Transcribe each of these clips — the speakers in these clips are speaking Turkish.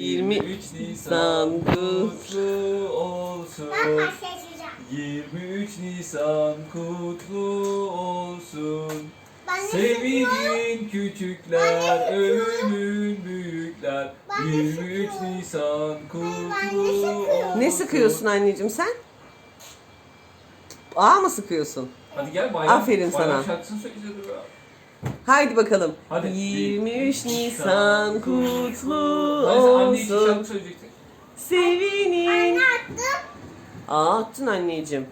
23 Nisan kutlu olsun. Ben başlayacağım. 23 Nisan kutlu olsun. Sevinin küçükler, övünün büyükler. Ben de 23 sıkıyorum. Nisan kutlu olsun. Ne sıkıyorsun anneciğim sen? Ağ mı sıkıyorsun? Hadi gel bayram. Aferin bayram sana. şarkısını söyleyeceğiz. Haydi bakalım. Hadi. 23 Nisan kutlu olsun. Sevinin. Aa attın anneciğim.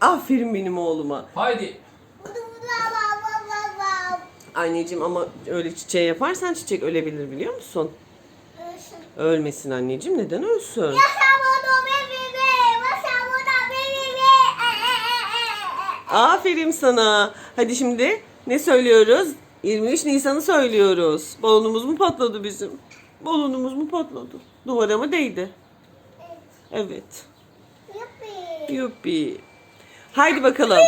Aferin benim oğluma. Haydi. Anneciğim ama öyle çiçeğe yaparsan çiçek ölebilir biliyor musun? Ölsün. Ölmesin anneciğim. Neden ölsün? Aferin sana. Hadi şimdi ne söylüyoruz? 23 Nisan'ı söylüyoruz. Balonumuz mu patladı bizim? Balonumuz mu patladı? Duvara mı değdi? Evet. Yuppi. Yuppi. Haydi bakalım.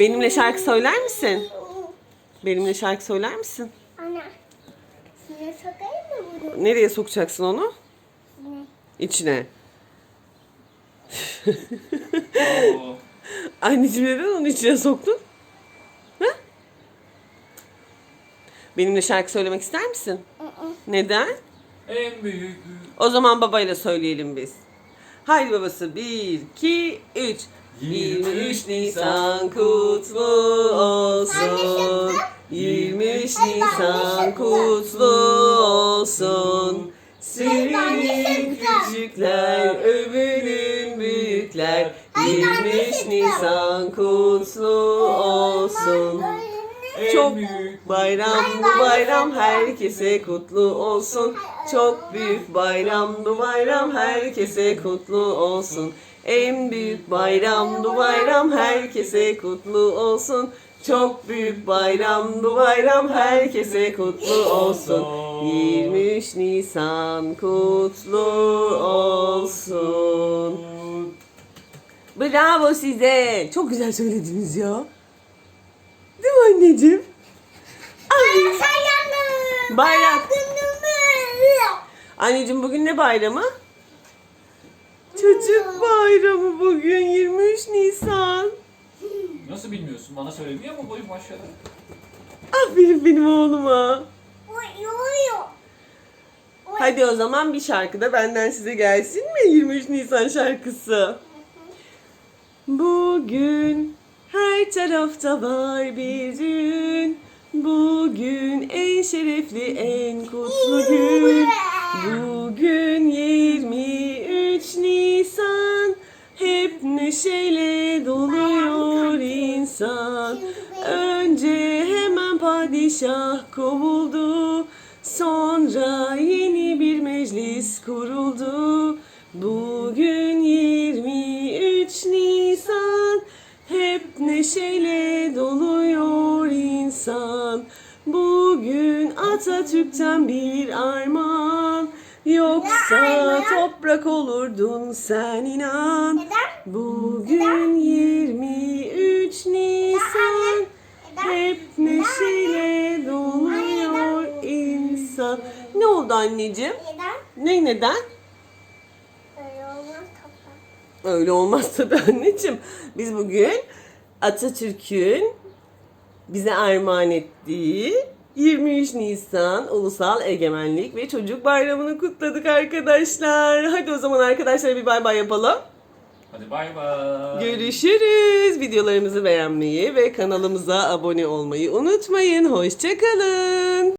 Benimle şarkı söyler misin? Benimle şarkı söyler misin? Ana. Size sokayım mı bunu? Nereye sokacaksın onu? Ne? İçine. Oo. Anneciğim neden onu içine soktun? Benimle şarkı söylemek ister misin? Neden? En büyük. O zaman babayla söyleyelim biz. Haydi babası. 1, 2, 3. 23 Nisan kutlu olsun. 23 Nisan kutlu olsun. Sevinin küçükler, övünün büyükler. 23 Nisan kutlu olsun. En Çok büyük. Bayram bu bayram herkese kutlu olsun. Çok büyük bayram bu bayram herkese kutlu olsun. En büyük bayram bu bayram herkese kutlu olsun. Çok büyük bayram bu bayram herkese kutlu olsun. 23 Nisan kutlu olsun. Bravo size. Çok güzel söylediniz ya. Değil mi anneciğim? Ay. Sen yandın. Bayram. Günümü. Anneciğim bugün ne bayramı? Çocuk bayramı bugün 23 Nisan. Nasıl bilmiyorsun? Bana söyledi ama boyum aşağıda. Aferin benim oğluma. Hadi o zaman bir şarkı da benden size gelsin mi? 23 Nisan şarkısı. Bugün her tarafta var bir düğün. Bugün en şerefli, en kutlu gün. Bugün 23 Nisan. Hep neşeyle doluyor insan. Önce hemen padişah kovuldu. Sonra yeni bir meclis kuruldu. Bugün insan. Bugün Atatürk'ten bir armağan. Yoksa toprak olurdun sen inan. Bugün 23 Nisan. Hep neşeyle doluyor insan. Ne oldu anneciğim? Ne neden? Öyle olmaz kafa. Öyle olmaz tabii anneciğim. Biz bugün Atatürk'ün bize armağan ettiği 23 Nisan Ulusal Egemenlik ve Çocuk Bayramı'nı kutladık arkadaşlar. Hadi o zaman arkadaşlar bir bay bay yapalım. Hadi bay bay. Görüşürüz. Videolarımızı beğenmeyi ve kanalımıza abone olmayı unutmayın. Hoşçakalın.